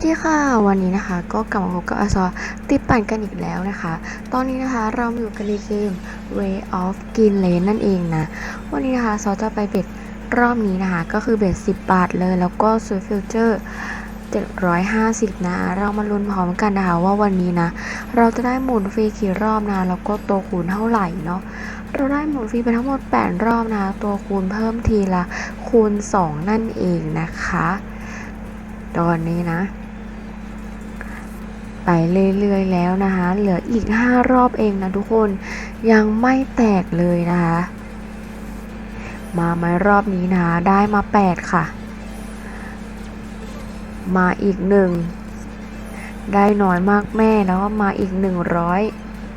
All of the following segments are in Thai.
วัสดีค่ะ วันนี้นะคะก็กลับมาพบกับอซอติดปั่นกันอีกแล้วนะคะ ตอนนี้นะคะเราอยู่กันในเกม Way of Green Lane นั่นเองนะ วันนี้นะคะซอจะไปเบ็ดรอบนี้นะคะ ก็คือเบ็ด 10 บาทเลย แล้วก็ซื้อฟิวเจอร์750 นะ เรามาลุ้นพร้อมกันนะคะว่าวันนี้นะ เราจะได้หมุนฟรีกี่รอบนะแล้วก็ตัวคูณเท่าไหร่เนาะเราได้หมุนฟรีไปทั้งหมด 8 รอบนะคะตัวคูณเพิ่มทีละคูณ 2 นั่นเองนะคะตอนนี้นะ ไปเรื่อยๆแล้วนะคะ เหลืออีก 5 รอบเองนะทุกคนยังไม่แตกเลยนะคะ มาไหมรอบนี้นะคะได้มา 8 ค่ะ มาอีกหนึ่งได้น้อยมากแม่แล้วก็มาอีก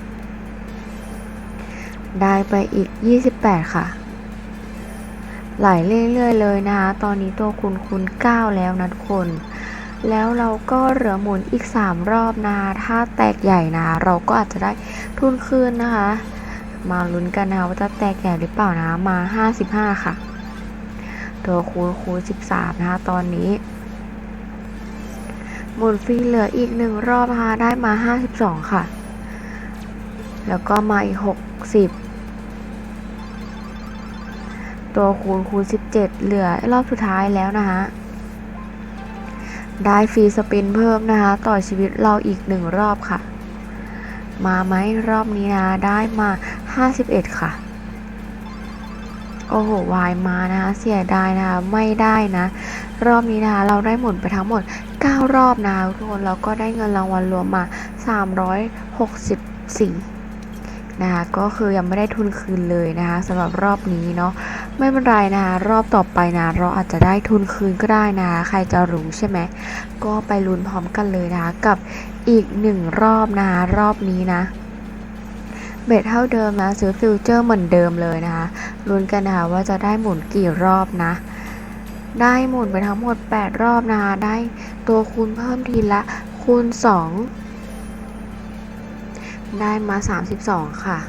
100 ได้ไปอีก 28 ค่ะไหลเรื่อยๆเลยนะคะ ตอนนี้ตัวคุณคุณ 9 แล้วนะทุกคน แล้วเราก็เหลือหมุนอีก 3 รอบนะ ถ้าแตกใหญ่นะ เราก็อาจจะได้ทุนคืนนะคะ มาลุ้นกันนะว่าจะแตกใหญ่หรือเปล่านะ มา 55 ค่ะ ตัวคูณคูณ13 นะคะ ตอนนี้ หมุนฟรีเหลืออีกหนึ่งรอบนะคะ ได้มา 52 ค่ะ แล้วก็มาอีก 60ตัวคูณคูณ 17 เหลือรอบสุดท้ายแล้วนะคะ ได้ฟรีสปินเพิ่มนะคะ ต่อชีวิตเราอีกหนึ่งรอบค่ะ มาไหมรอบนี้นะได้มา 51 ค่ะ โอ้โห วายมานะคะ เสียดายนะคะ ไม่ได้นะ รอบนี้นะคะ เราได้หมุนไปทั้งหมด 9 รอบนะคะทุกคนแล้วก็ได้เงินรางวัลรวมมา 364นะคะก็คือยังไม่ได้ทุนคืนเลยนะคะสำหรับรอบนี้เนาะ ไม่เป็นไรนะคะรอบต่อไปนะเราอาจจะได้ทุนคืนก็ได้นะคะใครจะรู้ใช่ไหมก็ไปลุ้นพร้อมกันเลยนะคะกับอีกหนึ่งรอบนะคะรอบนี้นะเบ็ดเท่าเดิมนะซื้อฟิวเจอร์เหมือนเดิมเลยนะคะลุ้นกันนะคะว่าจะได้หมุนกี่รอบนะ ได้หมุนไปทั้งหมด 8 รอบนะคะได้ตัวคูณเพิ่มทีละคูณ 2 ได้มา 32 ค่ะ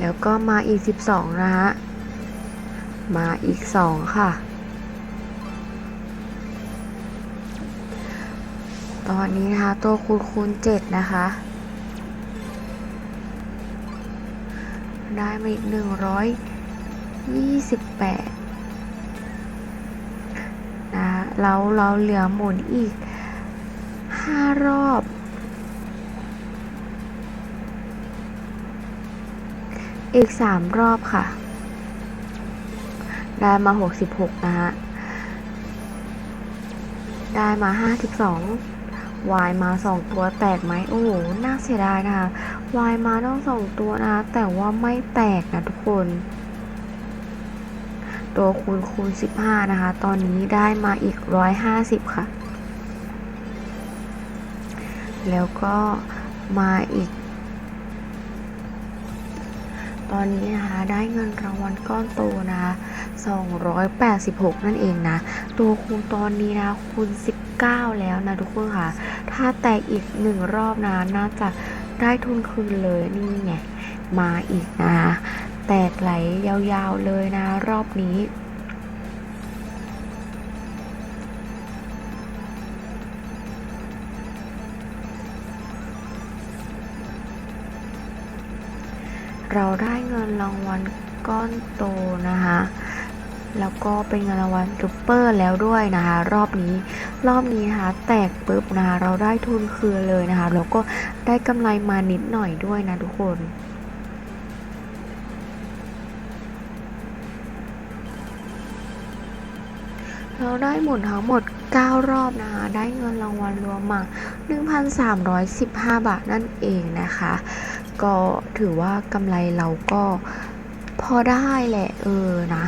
แล้วก็มาอีก 12 นะฮะ มาอีก 2 ค่ะ ตอนนี้นะคะ ตัวคูณคูณ 7 นะคะ ได้มาอีก 128 นะเราเราเหลือหมุนอีก 5 รอบ อีก 3 รอบค่ะ ได้มา 66 นะฮะ ได้มา 52วายมา 2 ตัวแตกไหมโอ้โห น่าเสียดายนะคะวายมาต้อง2ตัวนะคะแต่ว่าไม่แตกนะทุกคน ตัวคูณคูณ 15 นะคะ ตอนนี้ได้มาอีก 150 ค่ะ แล้วก็มาอีก ตอนนี้นะคะได้เงินรางวัลก้อนโตนะคะ286 นั่นเองนะ ตัวคูณตอนนี้นะคูณ19 แล้วนะทุกคนค่ะ ถ้าแตกอีกหนึ่งรอบนะน่าจะได้ทุนคืนเลยนี่ไงมาอีกนะคะแตกไหลยาวๆเลยนะ รอบนี้ เราได้เงินรางวัลก้อนโตนะคะ แล้วก็เป็นเงินรางวัลซูเปอร์แล้วด้วยนะคะ รอบนี้รอบนี้นะคะ แตกปุ๊บนะคะ เราได้ทุนคืนเลยนะคะ แล้วก็ได้กำไรมานิดหน่อยด้วยนะทุกคนเราได้หมุนทั้งหมด 9 รอบนะคะ ได้เงินรางวัลรวมมา 1,315 บาทนั่นเองนะคะ ก็ถือว่ากำไรเราก็พอได้แหละเออนะ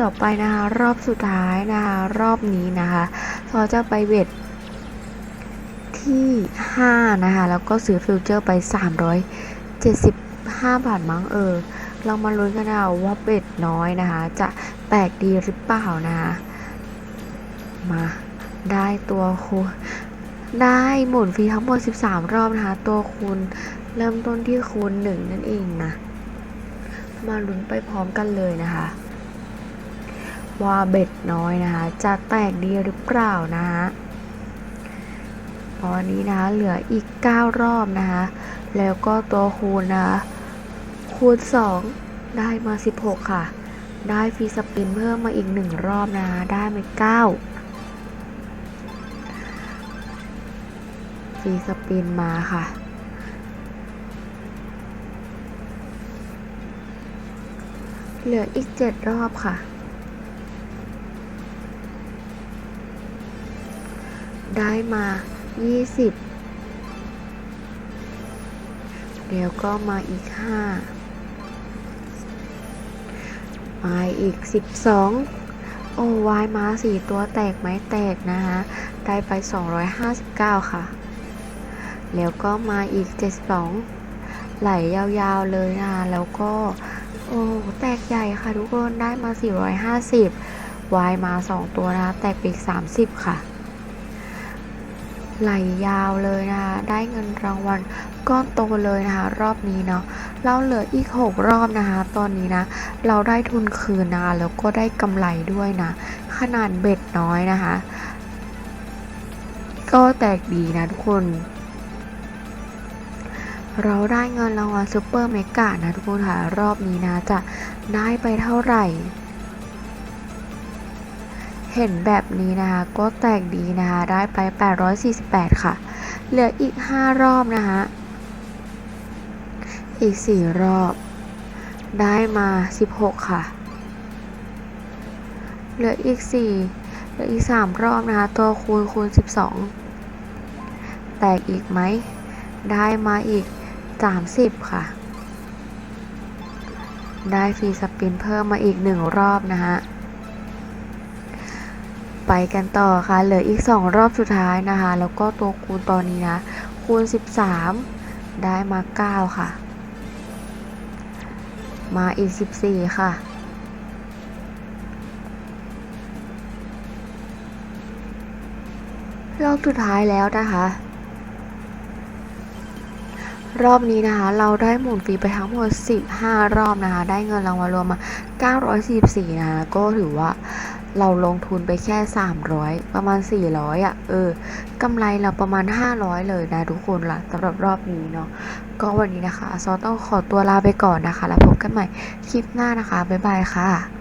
ต่อไปนะคะรอบสุดท้ายนะคะรอบนี้นะคะเราจะไปเบ็ดที่ 5 นะคะ แล้วก็ซื้อฟิวเจอร์ไป 375 บาทมั้งเออ เรามาลุ้นกันนะคะว่าเบ็ดน้อยนะคะ จะแตกดีหรือเปล่านะคะมาได้ตัวคูณได้หมุนฟรีทั้งหมด 13 รอบนะคะ ตัวคูณ เริ่มต้นที่คูณ1นั่นเองนะ มาลุ้นไปพร้อมกันเลยนะคะ ว่าเบ็ดน้อยนะคะ จะแตกดีหรือเปล่านะฮะตอนนี้นะคะเหลืออีก 9 รอบนะคะ แล้วก็ตัวคูณนะคะคูณ 2 ได้มา 16 ค่ะ ได้ฟรีสปินเพิ่มมาอีก 1 รอบนะคะ ได้มา9ฟรีสปินมาค่ะ เหลืออีก7รอบค่ะ ได้มา20เดี๋ยวก็มาอีก5มาอีก12โอ้วายมา4ตัวแตกไหมแตกนะคะ ได้ไป259ค่ะ แล้วก็มาอีก72ไหลยาวๆเลยนะคะแล้วก็ โอ้แตกใหญ่ค่ะทุกคนได้มา 450วายมา 2 ตัวนะคะแตกปีก 30 ค่ะ ไหลยาวเลยนะคะได้เงินรางวัลก้อนโตเลยนะคะ รอบนี้เนาะเราเหลืออีก 6 รอบนะคะ ตอนนี้นะ เราได้ทุนคืนนะคะแล้วก็ได้กำไรด้วยนะ ขนาดเบ็ดน้อยนะคะ ก็แตกดีนะทุกคน เราได้เงินรางวัลซูเปอร์เมกานะทุกคนค่ะ รอบนี้นะจะได้ไปเท่าไหร่ เห็นแบบนี้นะคะ ก็แตกดีนะคะ ได้ไป 848 ค่ะ เหลืออีก 5 รอบนะคะ อีก 4 รอบ ได้มา 16 ค่ะ เหลืออีก 4 เหลืออีก 3 รอบนะคะ ตัวคูณคูณ 12 แตกอีกไหมได้มาอีก 30 ค่ะ ได้ฟรีสปินเพิ่มมาอีก1รอบนะฮะ ไปกันต่อค่ะ เหลืออีก 2 รอบสุดท้ายนะคะ แล้วก็ตัวคูณตอนนี้นะ คูณ 13 ได้มา 9 ค่ะ มาอีก 14 ค่ะรอบสุดท้ายแล้วนะคะ รอบนี้นะคะ เราได้หมุนฟรีไปทั้งหมด 15 รอบนะคะ ได้เงินรางวัลรวมมา 944 นะคะ ก็ถือว่าเราลงทุนไปแค่ 300 ประมาณ 400อะ เออกำไรเราประมาณ 500 เลยนะทุกคนล่ะสำหรับรอบนี้เนาะ ก็วันนี้นะคะ ซอต้องขอตัวลาไปก่อนนะคะ แล้วพบกันใหม่คลิปหน้านะคะ บ๊ายบายค่ะ